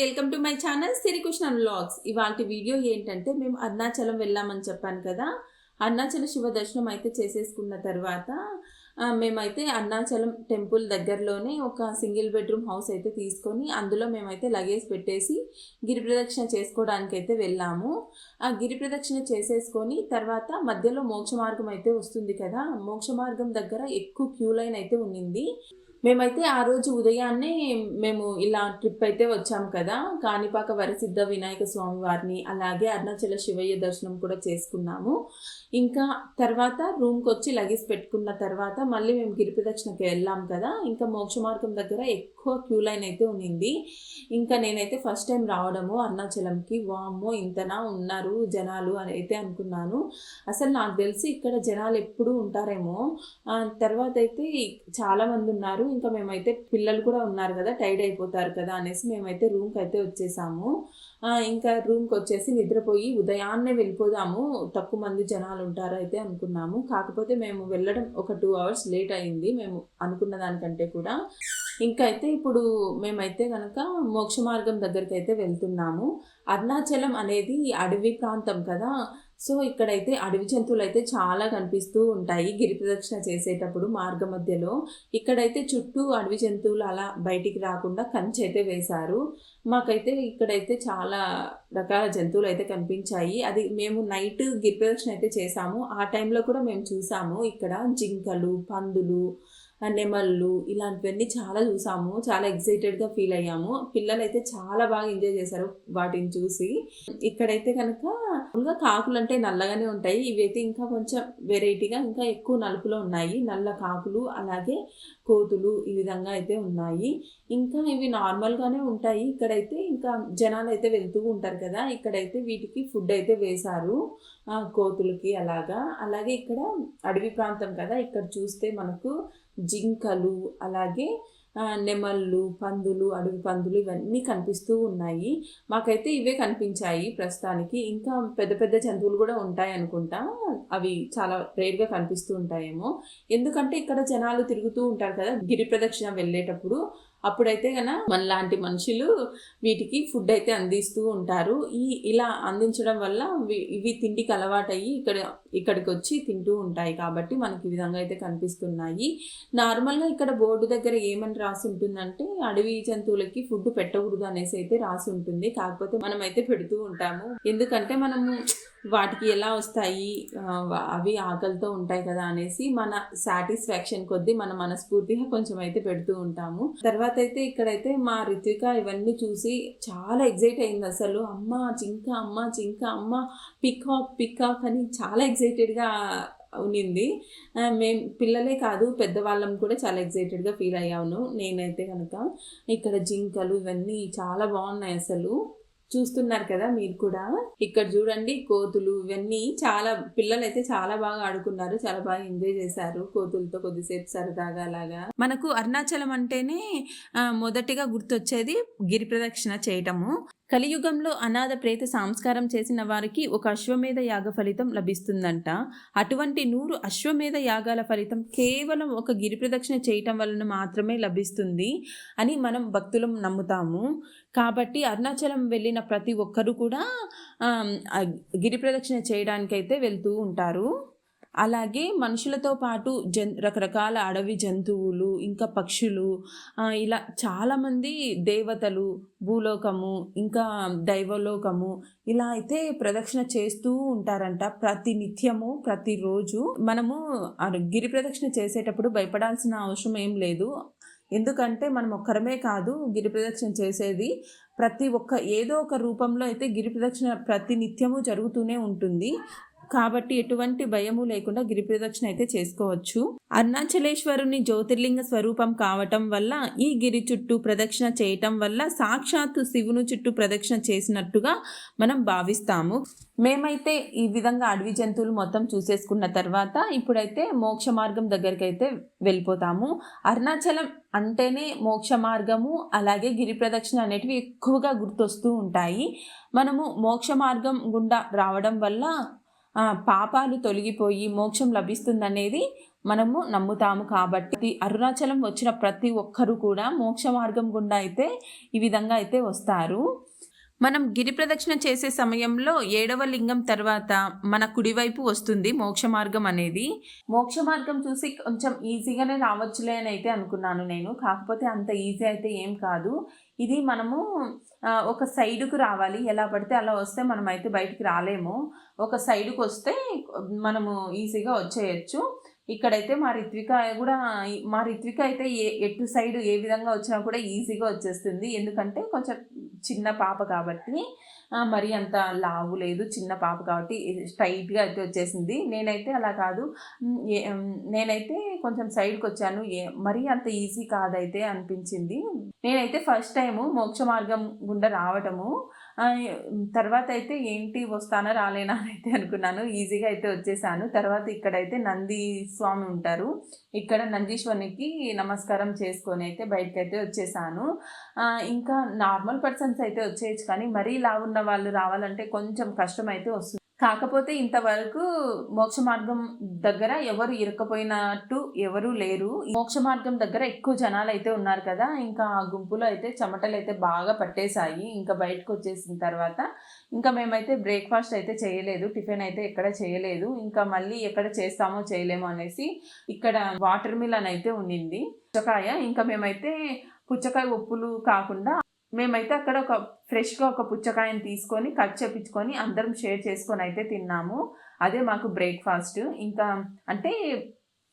Welcome to my channel Srikrishna vlogs. ఇవాళ video ఏంటంటే మేము అరుణాచలం వెళ్ళామని చెప్పాను కదా. అరుణాచల శివ దర్శనం అయితే చేసేసుకున్న తర్వాత మేమైతే అరుణాచలం టెంపుల్ దగ్గరలోనే ఒక సింగిల్ బెడ్రూమ్ హౌస్ అయితే తీసుకొని అందులో మేమైతే లగేజ్ పెట్టేసి గిరి ప్రదక్షిణ చేసుకోవడానికి అయితే వెళ్ళాము. ఆ గిరి ప్రదక్షిణ చేసేసుకొని తర్వాత మధ్యలో మోక్ష మార్గం అయితే వస్తుంది కదా. మోక్ష మార్గం దగ్గర ఎక్కువ క్యూ లైన్ అయితే ఉన్నింది. మేమైతే ఆ రోజు ఉదయాన్నే మేము ఇలా ట్రిప్ అయితే వచ్చాం కదా. కాణిపాక వరసిద్ధ వినాయక స్వామి వారిని అలాగే అరుణాచల శివయ్య దర్శనం కూడా చేసుకున్నాము. ఇంకా తర్వాత రూమ్కి వచ్చి లగేజ్ పెట్టుకున్న తర్వాత మళ్ళీ మేము గిరి వెళ్ళాం కదా. ఇంకా మోక్ష మార్గం దగ్గర ఎక్కువ క్యూ లైన్ అయితే ఉన్నింది ఇంకా నేనైతే ఫస్ట్ టైం రావడము అరుణాచలంకి వామ్మో ఇంతనా ఉన్నారు జనాలు అని అయితే అనుకున్నాను. అసలు నాకు తెలిసి ఇక్కడ జనాలు ఎప్పుడూ ఉంటారేమో. తర్వాత అయితే చాలా మంది ఉన్నారు. ఇంకా మేమైతే పిల్లలు కూడా ఉన్నారు కదా టైర్డ్ అయిపోతారు కదా అనేసి మేమైతే రూమ్కి అయితే వచ్చేసాము. ఇంకా రూమ్కి వచ్చేసి నిద్రపోయి ఉదయాన్నే వెళ్ళిపోదాము. తక్కువ మంది జనాలు ఉంటారు అయితే అనుకున్నాము. కాకపోతే మేము వెళ్ళడం ఒక టూ అవర్స్ లేట్ అయింది మేము అనుకున్న దానికంటే కూడా. ఇంకా అయితే ఇప్పుడు మేమైతే కనుక మోక్ష మార్గం దగ్గరికి అయితే వెళ్తున్నాము. అరుణాచలం అనేది అడవి ప్రాంతం కదా. సో ఇక్కడైతే అడవి జంతువులు అయితే చాలా కనిపిస్తూ ఉంటాయి గిరి ప్రదక్షిణ చేసేటప్పుడు మార్గ మధ్యలో. ఇక్కడైతే చుట్టూ అడవి జంతువులు అలా బయటికి రాకుండా కంచె అయితే వేశారు. మాకైతే ఇక్కడైతే చాలా రకాల జంతువులు అయితే కనిపించాయి. అది మేము నైట్ గిరి ప్రదక్షిణ అయితే చేసాము ఆ టైంలో కూడా మేము చూసాము ఇక్కడ జింకలు పందులు నెమళ్ళు ఇలాంటివన్నీ చాలా చూసాము. చాలా ఎక్సైటెడ్గా ఫీల్ అయ్యాము. పిల్లలు అయితే చాలా బాగా ఎంజాయ్ చేశారు వాటిని చూసి. ఇక్కడైతే కనుక ఇంకా కాకులు అంటే నల్లగానే ఉంటాయి. ఇవైతే ఇంకా కొంచెం వెరైటీగా ఇంకా ఎక్కువ నలుపులో ఉన్నాయి. నల్ల కాకులు అలాగే కోతులు ఈ విధంగా అయితే ఉన్నాయి. ఇంకా ఇవి నార్మల్గానే ఉంటాయి. ఇక్కడైతే ఇంకా జనాలు అయితే వెళ్తూ ఉంటారు కదా. ఇక్కడైతే వీటికి ఫుడ్ అయితే వేశారు. కోతులకి అలాగా. అలాగే ఇక్కడ అడవి ప్రాంతం కదా. ఇక్కడ చూస్తే మనకు జింకలు అలాగే నెమళ్ళు పందులు అడవి పందులు ఇవన్నీ కనిపిస్తూ ఉన్నాయి. మాకైతే ఇవే కనిపించాయి ప్రస్తుతానికి. ఇంకా పెద్ద పెద్ద జంతువులు కూడా ఉంటాయి అనుకుంటా. అవి చాలా రేర్గా కనిపిస్తూ ఉంటాయేమో. ఎందుకంటే ఇక్కడ జనాలు తిరుగుతూ ఉంటారు కదా గిరి ప్రదక్షిణ వెళ్ళేటప్పుడు. అప్పుడైతే గన మనలాంటి మనుషులు వీటికి ఫుడ్ అయితే అందిస్తూ ఉంటారు. ఈ ఇలా అందించడం వల్ల ఇవి తిండికి అలవాటయ్యి ఇక్కడ ఇక్కడికి వచ్చి తింటూ ఉంటాయి కాబట్టి మనకి ఈ విధంగా అయితే కనిపిస్తున్నాయి. నార్మల్గా ఇక్కడ బోర్డు దగ్గర ఏమని రాసి ఉంటుందంటే అడవి జంతువులకి ఫుడ్ పెట్టకూడదు అనేసి అయితే రాసి ఉంటుంది. కాకపోతే మనం అయితే పెడుతూ ఉంటాము. ఎందుకంటే మనము వాటికి ఎలా వస్తాయి? అవి ఆకలితో ఉంటాయి కదా అనేసి మన సాటిస్ఫాక్షన్ కొద్దీ మన మనస్ఫూర్తిగా కొంచెం అయితే పెడుతూ ఉంటాము. తర్వాత అయితే ఇక్కడైతే మా రితిక ఇవన్నీ చూసి చాలా ఎగ్జైట్ అయింది అసలు. అమ్మ జింక అమ్మ జింక అమ్మ పికాక్ పికాక్ అని చాలా ఎగ్జైటెడ్గా ఉన్నింది. మేము మేం పిల్లలే కాదు పెద్దవాళ్ళం కూడా చాలా ఎగ్జైటెడ్గా ఫీల్ అయ్యాను నేనైతే కనుక ఇక్కడ జింకలు ఇవన్నీ చాలా బాగున్నాయి అసలు. చూస్తున్నారు కదా మీరు కూడా. ఇక్కడ చూడండి కోతులు ఇవన్నీ చాలా పిల్లలు అయితే చాలా బాగా ఆడుకున్నారు చాలా బాగా ఎంజాయ్ చేశారు కోతులతో కొద్దిసేపు సరదాగా అలాగా. మనకు అరుణాచలం అంటేనే మొదటిగా గుర్తొచ్చేది గిరి ప్రదక్షిణ చేయటము. కలియుగంలో అనాథ ప్రేత సంస్కారం చేసిన వారికి ఒక అశ్వమేధ యాగ ఫలితం లభిస్తుందంట. అటువంటి నూరు అశ్వమేధ యాగాల ఫలితం కేవలం ఒక గిరి ప్రదక్షిణ చేయటం వలన మాత్రమే లభిస్తుంది అని మనం భక్తులం నమ్ముతాము. కాబట్టి అరుణాచలం వెళ్ళిన ప్రతి ఒక్కరు కూడా గిరి ప్రదక్షిణ చేయడానికైతే వెళ్తూ ఉంటారు. అలాగే మనుషులతో పాటు జన్ రకరకాల అడవి జంతువులు ఇంకా పక్షులు ఇలా చాలామంది దేవతలు భూలోకము ఇంకా దైవలోకము ఇలా అయితే ప్రదక్షిణ చేస్తూ ఉంటారంట ప్రతి నిత్యము ప్రతిరోజు మనము గిరి ప్రదక్షిణ చేసేటప్పుడు భయపడాల్సిన అవసరం ఏం లేదు. ఎందుకంటే మనం ఒక్కరమే కాదు గిరి ప్రదక్షిణ చేసేది. ప్రతి ఒక్క ఏదో ఒక రూపంలో అయితే గిరి ప్రదక్షిణ ప్రతి నిత్యము జరుగుతూనే ఉంటుంది. కాబట్టి ఎటువంటి భయము లేకుండా గిరి ప్రదక్షిణ అయితే చేసుకోవచ్చు. అరుణాచలేశ్వరుని జ్యోతిర్లింగ స్వరూపం కావటం వల్ల ఈ గిరి చుట్టూ ప్రదక్షిణ చేయటం వల్ల సాక్షాత్తు శివుని చుట్టూ ప్రదక్షిణ చేసినట్టుగా మనం భావిస్తాము. మేమైతే ఈ విధంగా అడవి జంతువులు మొత్తం చూసేసుకున్న తర్వాత ఇప్పుడైతే మోక్ష మార్గం దగ్గరికి అయితే వెళ్ళిపోతాము. అరుణాచలం అంటేనే మోక్ష మార్గము అలాగే గిరి ప్రదక్షిణ అనేటివి ఎక్కువగా గుర్తొస్తూ ఉంటాయి. మనము మోక్ష మార్గం గుండా రావడం వల్ల పాపాలు తొలగిపోయి మోక్షం లభిస్తుందనేది మనము నమ్ముతాము కాబట్టి అరుణాచలం వచ్చిన ప్రతి ఒక్కరు కూడా మోక్ష మార్గం గుండా అయితే ఈ విధంగా అయితే వస్తారు. మనం గిరి ప్రదక్షిణ చేసే సమయంలో ఏడవ లింగం తర్వాత మన కుడివైపు వస్తుంది మోక్ష మార్గం అనేది. మోక్ష మార్గం చూసి కొంచెం ఈజీగానే రావచ్చులే అని అయితే అనుకున్నాను నేను. కాకపోతే అంత ఈజీ అయితే ఏం కాదు. ఇది మనము ఒక సైడుకు రావాలి. ఎలా పడితే అలా వస్తే మనం అయితే బయటికి రాలేము. ఒక సైడుకు వస్తే మనము ఈజీగా వచ్చేయచ్చు. ఇక్కడైతే మా రిత్విక కూడా మా రిత్విక అయితే ఏ ఎటు సైడ్ ఏ విధంగా వచ్చినా కూడా ఈజీగా వచ్చేస్తుంది. ఎందుకంటే కొంచెం చిన్న పాప కాబట్టి మరి అంత లావు లేదు చిన్న పాప కాబట్టి స్ట్రైట్గా అయితే వచ్చేసింది. నేనైతే అలా కాదు. నేనైతే కొంచెం సైడ్కి వచ్చాను. ఏ మరీ అంత ఈజీ కాదైతే అనిపించింది. నేనైతే ఫస్ట్ టైము మోక్ష మార్గం గుండా రావటము తర్వాత అయితే ఏంటి వస్తానా రాలేనా అని అయితే అనుకున్నాను. ఈజీగా అయితే వచ్చేసాను. తర్వాత ఇక్కడైతే నంది స్వామి ఉంటారు. ఇక్కడ నందీశ్వరునికి నమస్కారం చేసుకొని అయితే బయటకైతే వచ్చేసాను. ఇంకా నార్మల్ పర్సన్స్ అయితే వచ్చేయచ్చు కానీ మరీ ఇలా ఉన్న వాళ్ళు రావాలంటే కొంచెం కష్టం అయితే వస్తుంది. కాకపోతే ఇంతవరకు మోక్ష మార్గం దగ్గర ఎవరు ఇరకపోయినట్టు ఎవరు లేరు. ఈ మోక్ష మార్గం దగ్గర ఎక్కువ జనాలు అయితే ఉన్నారు కదా ఇంకా ఆ గుంపులో అయితే చెమటలు అయితే బాగా పట్టేశాయి. ఇంకా బయటకు వచ్చేసిన తర్వాత ఇంకా మేమైతే బ్రేక్ఫాస్ట్ అయితే చేయలేదు టిఫిన్ అయితే ఎక్కడ చేయలేదు. ఇంకా మళ్ళీ ఎక్కడ చేస్తామో చేయలేమో అనేసి ఇక్కడ వాటర్ మిలన్ అయితే ఉండింది. పుచ్చకాయ ఇంకా మేమైతే పుచ్చకాయ ఉప్పులు కాకుండా మేమైతే అక్కడ ఒక ఫ్రెష్గా ఒక పుచ్చకాయని తీసుకొని కట్ చేపించుకొని అందరం షేర్ చేసుకొని అయితే తిన్నాము. అదే మాకు బ్రేక్ఫాస్ట్. ఇంకా అంటే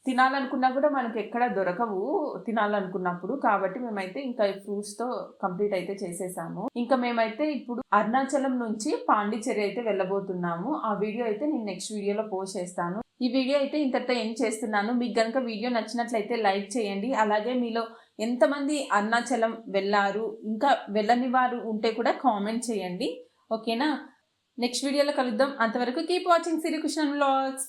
తినాలనుకున్నా కూడా మనకి ఎక్కడ దొరకవు తినాలనుకున్నప్పుడు. కాబట్టి మేమైతే ఇంకా ఫ్రూట్స్తో కంప్లీట్ అయితే చేసేసాము. ఇంకా మేమైతే ఇప్పుడు అరుణాచలం నుంచి పాండిచ్చేరి అయితే వెళ్ళబోతున్నాము. ఆ వీడియో అయితే నేను నెక్స్ట్ వీడియోలో పోస్ట్ చేస్తాను. ఈ వీడియో అయితే ఇంతటితో ఏం చేస్తున్నాను. మీకు కనుక వీడియో నచ్చినట్లయితే లైక్ చేయండి. అలాగే మీలో ఎంతమంది అరుణాచలం వెళ్ళారు ఇంకా వెళ్ళని వారు ఉంటే కూడా కామెంట్ చేయండి. ఓకేనా నెక్స్ట్ వీడియోలో కలుద్దాం. అంతవరకు కీప్ వాచింగ్ శ్రీకృష్ణ వ్లాగ్స్